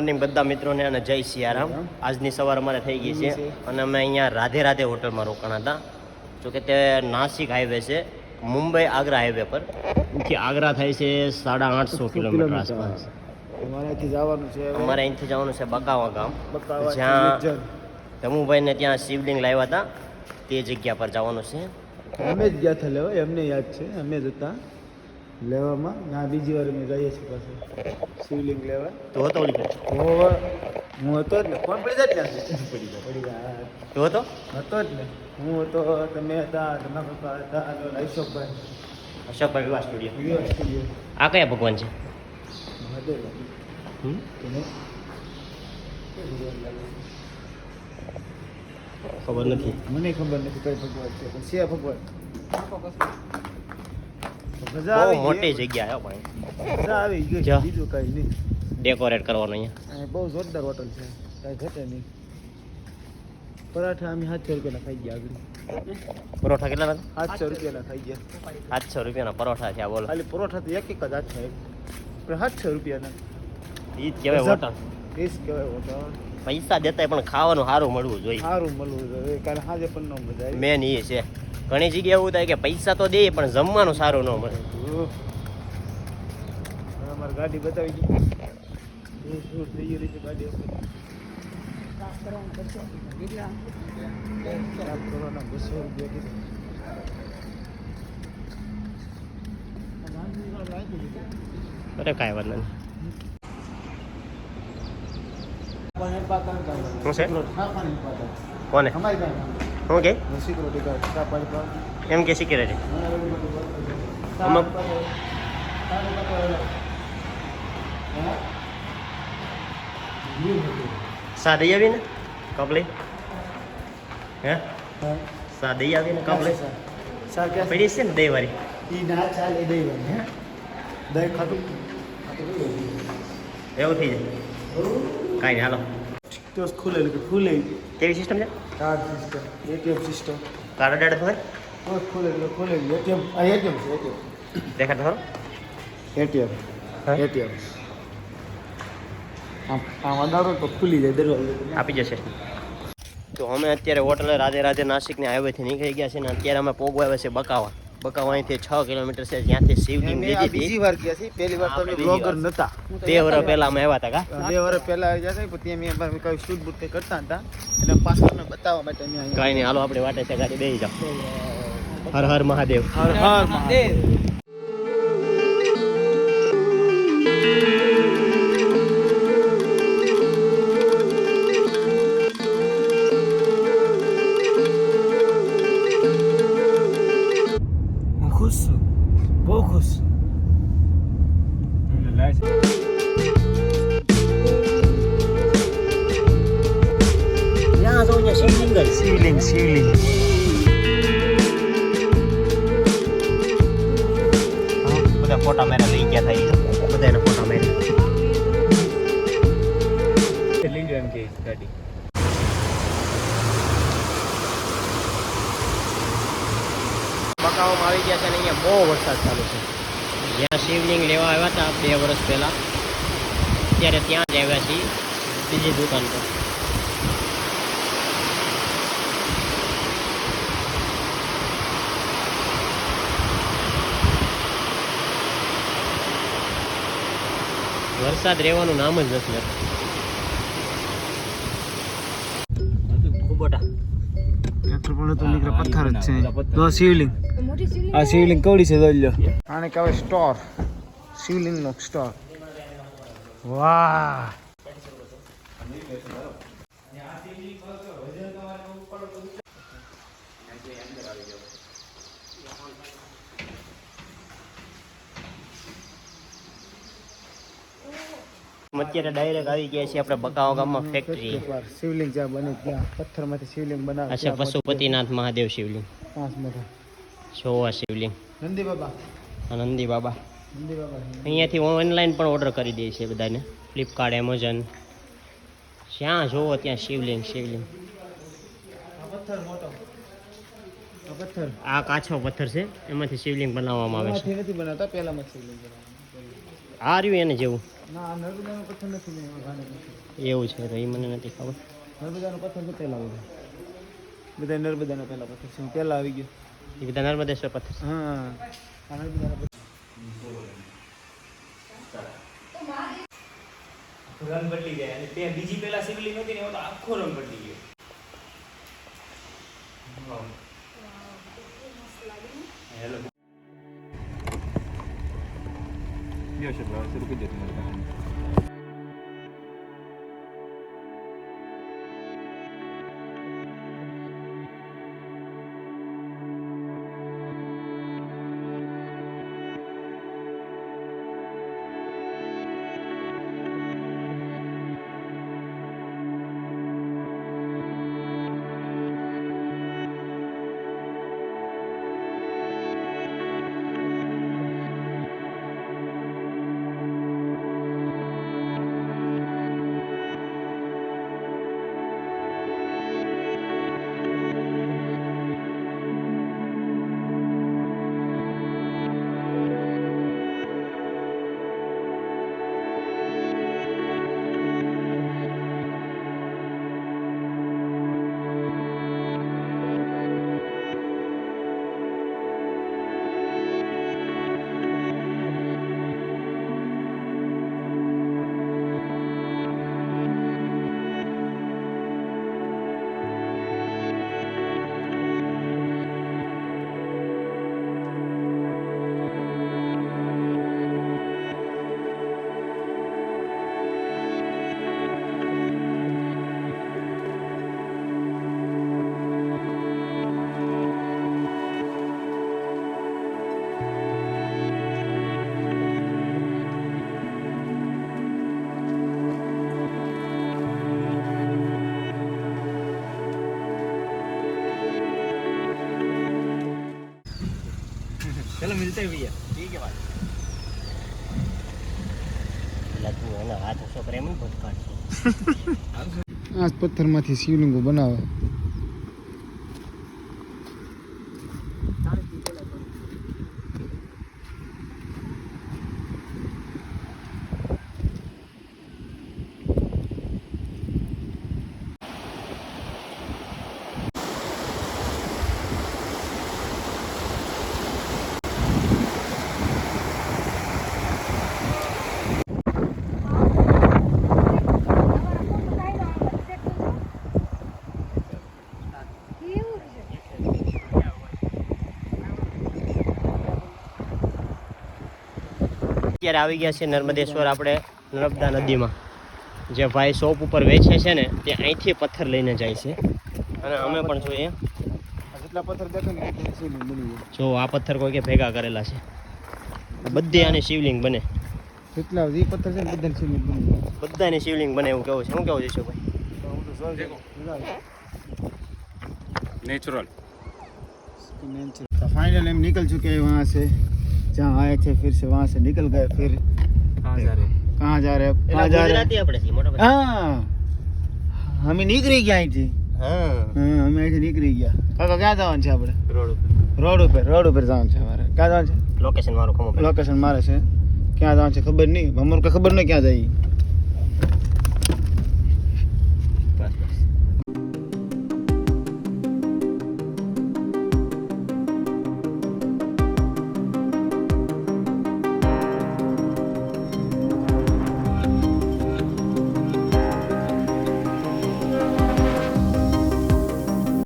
Morning બધા મિત્રોને અને જય સિયારામ. આજની સવાર અમારે થઈ ગઈ છે અને અમે અહીંયા રાધે રાધે હોટલમાં રોકાણા હતા. જો કે તે નાસિક હાઈવે છે મુંબઈ આગ્રા હાઈવે પર. અહીંથી આગ્રા થાય છે સાડા આઠસો કિલોમીટર આસપાસ. અમારાથી જવાનું છે અમારે અહીંથી જવાનું છે બકાવા ગામ. જ્યાં. ધમુભાઈને ત્યાં શિવલિંગ લાવ્યા હતા. તે જગ્યા પર જવાનું છે. અમે જ ગયા થયેલા એમને યાદ છે. અમે જ હતા. લેવામાં? ના બીજી વાર અમે જઈએ છીએ પાછું. શિવલિંગ લેવા. તો હતો ઓલી? હું હતો જ ને. કોણ પડી જાય ત્યાં પડી ગયા પડી ગયા તો હતો? હતો જ ને. હું હતો તમે હતા તમારા પપ્પા હતા અશોકભાઈ. અશોકભાઈ વિવાહ સ્ટુડિયો. વિવાહ સ્ટુડિયો. આ કયા ભગવાન છે? મહાદેવ. ખબર નથી. મને ખબર નથી કઈ ભગવાન છે પણ છે ભગવાન. બહુ મોટી જગ્યા છે ભાઈ. મજા આવી ગઈ. બીજું કઈ નહીં. ડેકોરેટ કરવાનું અહીંયા. બહુ જોરદાર હોટલ છે. કઈ ઘટે નહીં. પરાઠા અમે સાતસો રૂપિયાના ખાઈ ગયા આગળ. પરોઠા કેટલા હતા સાતસો રૂપિયાના ખાઈ ગયા. સાતસો રૂપિયાના પરોઠા થયા બોલો. ખાલી પરોઠા તો એક એક જ આઠસો પણ સાતસો રૂપિયાના. એ જ કહેવાય હોટલ. હોટલ જ કહેવાય હોટલ. પૈસા દેતા પણ ખાવાનું સારું મળવું જોઈએ. સારું મળવું જોઈએ. કારણ સાંજે પણ ન મજા મેન એ છે. ઘણી જગ્યાએ એવું થાય કે પૈસા તો દે પણ જમવાનું સારું ન મળે. અમારી ગાડી બતાવી અરે કાંઈ વાત નથી કોને? શું કે? એમ કે સિક્યુરિટી આમાં સા દઈ આવી ને કપલી? હે? સા દઈ આવી ને કપલી? પડી છે ને દઈ વાળી? ના ચાલે હે દહીં ખાતું એવું થઈ જાય. કાંઈ નહીં હાલો. તો ખુલેલું કે ખુલે કેવી સિસ્ટમ છે? Card system ATM system card અડાડે હોય તો ખુલેલું ખુલેલું એટીએમ આ એટીએમ છે એટીએમ દેખાડતો ખરો. એટીએમ હા? એટીએમ આમ આમ અડાડો તો ખુલી જાય દરવાજો. આપી જશે. તો અમે અત્યારે હોટલે રાધે રાધે નાસિકની હાઈવેથી નીકળી ગયા છે ને અત્યારે અમે પોગવા આવ્યા છે બકાવા. બકાવા અહીંથી છ કિલોમીટર છે જ્યાંથી શિવલિંગ મેં આ બીજી વાર ગયા છે પહેલી વાર તો આપણે અમે બીજી બ્લોગર નતા. બે વર્ષ પહેલા અમે આવ્યા હતા કા? બે વર્ષ પહેલા આવી ગયા છે પણ અમે મેં કઈ શૂટ બૂટ કંઈ કરતા હતા એટલે મેં બતાવવા માટે અમે અહીંયા કાંઈ નહીં હાલો આપણે વાટે છે ગાડી બેસી જાઓ. હર હર મહાદેવ. હર હર મહાદેવ. શિવલિંગ શિવલિંગ બધા ફોટા મેરા લઈ ગયા થાય બધા એના ફોટા મેરા ગાડી બકાઓમાં આવી ગયા છે અને અહીંયા બહુ વરસાદ ચાલુ છે. જ્યાં શિવલિંગ લેવા આવ્યા હતા બે વર્ષ પહેલાં ત્યારે ત્યાં જ આવ્યા છીએ બીજી દુકાન પર. વરસાદ રહેવાનું નામ જ નથી લેતું. પથ્થર જ છે. તો શિવલિંગ. આ શિવલિંગ કવડી છે લો આને કહેવાય સ્ટોર. શિવલિંગ નો સ્ટોર. વાહ. અત્યારે ડાયરેક્ટ આવી ગયા છીએ આપણે બકાવા ગામમાં ફેક્ટરી શિવલિંગ જ્યાં બને ત્યાં પથ્થરમાંથી શિવલિંગ બનાવે અચ્છા પશુપતિનાથ મહાદેવ શિવલિંગ. પાંચ મોટા જોવા શિવલિંગ. નંદી બાબા. નંદી બાબા. અહીંયાથી ઓનલાઈન પણ ઓર્ડર કરી દઈએ છીએ બધાને. ફ્લિપકાર્ટ એમેઝોન જ્યાં જોવો ત્યાં શિવલિંગ શિવલિંગ. આ પથ્થર આ પથ્થર. કાચો પથ્થર છે. એમાંથી શિવલિંગ બનાવવામાં આવે છે. આ રહ્યું એને જેવું. એવું છે તો એ મને નથી ખબર. નર્મદાનો પથ્થર તો પહેલા આવી બધા નર્મદાના પહેલા પથ્થર છે હું પહેલા આવી ગયો. એ બધા નર્મદેશ્વર પથ્થર હા નર્મદાના પથ્થર રંગ બદલી ગયા. અને તે બીજી પેલા શિવલિંગ હતી ને તો આખો રંગ બદલી ગયો. હેલો चलो मिलते हैं भैया ठीक है भाई એટલે તું એના હાથ ઓછો કરે એમ ને બધું કાઢશે આ પથ્થરમાંથી શિવલિંગો બનાવે અત્યારે આવી ગયા છે નર્મદેશ્વર આપણે નર્મદા નદીમાં. જે ભાઈ શોપ ઉપર વેચે છે ને તે અહીંથી પથ્થર લઈને જાય છે. અને અમે પણ જોઈએ. જો આ પથ્થર કોઈ કે ભેગા કરેલા છે. બધે આને શિવલિંગ બને. કેટલા એ પથ્થર છે બધાને શિવલિંગ બને બધાને શિવલિંગ બને એવું કેવું છે? શું કેવું છે ભાઈ નેચરલ ફાઇનલ એમ નીકળ ચૂકે વહાં છે. जहाँ आए थे फिर से वहाँ से निकल गए फिर कहाँ जा रहे कहाँ जा रहे हैं એટલે कहाँ जा रहे हैं ગુજરાતી આપણે છીએ મોટા ભાઈ हाँ हमें નીકળી ગયા અહીંથી હા હા અમે અહીંથી નીકળી ગયા કાકા ક્યાં જવાનું છે આપણે રોડ ઉપર રોડ ઉપર રોડ ઉપર જવાનું છે અમારે ક્યાં જવાનું છે લોકેશન મારું ખમો ભાઈ લોકેશન મારે છે ક્યાં જવાનું છે ખબર નહીં અમારું કઈ ખબર નહીં ક્યાં જઈએ